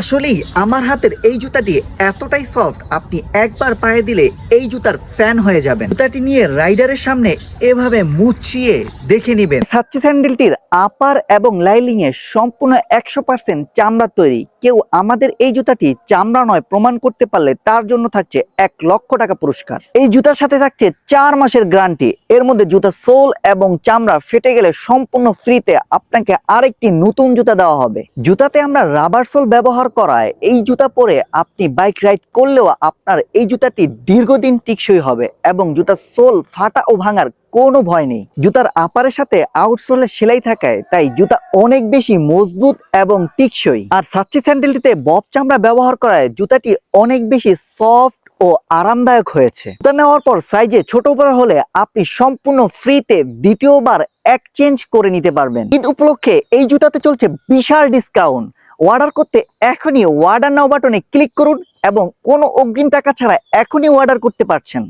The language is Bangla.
আসলেই আমার হাতের এই জুতাটি এতটাই সফট আপনি একবার পায়ে দিলে এই জুতার ফ্যান হয়ে যাবেন। জুতাটি নিয়ে রাইডারের সামনে এভাবে মুচিয়ে দেখে নেবেন। সাচ্চি স্যান্ডেলটির আপার এবং লাইলিং এ সম্পূর্ণ একশো পার্সেন্ট চামড়া তৈরি। কেউ আমাদের এই জুতাটি চামড়া নয়, প্রমাণ করতে পারলে তার জন্য থাকছে এক লক্ষ টাকা পুরস্কার। এই জুতার সাথে থাকছে চার মাসের গ্যারান্টি এর মধ্যে জুতা সোল এবং চামড়া ফেটে গেলে সম্পূর্ণ ফ্রিতে আপনাকে আরেকটি নতুন জুতা দেওয়া হবে। জুতাতে আমরা রাবার সোল ব্যবহার করায় এই জুতা পরে আপনি বাইক রাইড করলেও আপনার এই জুতাটি দীর্ঘদিন টিকসই হবে এবং জুতার সোল, ফাটা ও ভাঙার কোনো ভয় নেই। জুতার আপারের সাথে আউটসোলের সেলাই থাকায় তাই জুতা অনেক বেশি মজবুত এবং টিকসই। আর সাচ্চি স্যান্ডেলটিতে বব চামড়া ব্যবহার করায় জুতাটি অনেক বেশি সফট ও আরামদায়ক হয়েছে। জুতা নেওয়ার পর সাইজে ছোট বড় হলে আপনি সম্পূর্ণ ফ্রিতে দ্বিতীয়বার এক্সচেঞ্জ করে নিতে পারবেন। ঈদ উপলক্ষে এই জুতাতে চলছে বিশাল ডিসকাউন্ট অর্ডার করতে এখনই অর্ডার নাও বাটনে ক্লিক করুন এবং কোনো অগ্রিম টাকা ছাড়া এখনই অর্ডার করতে পারছেন।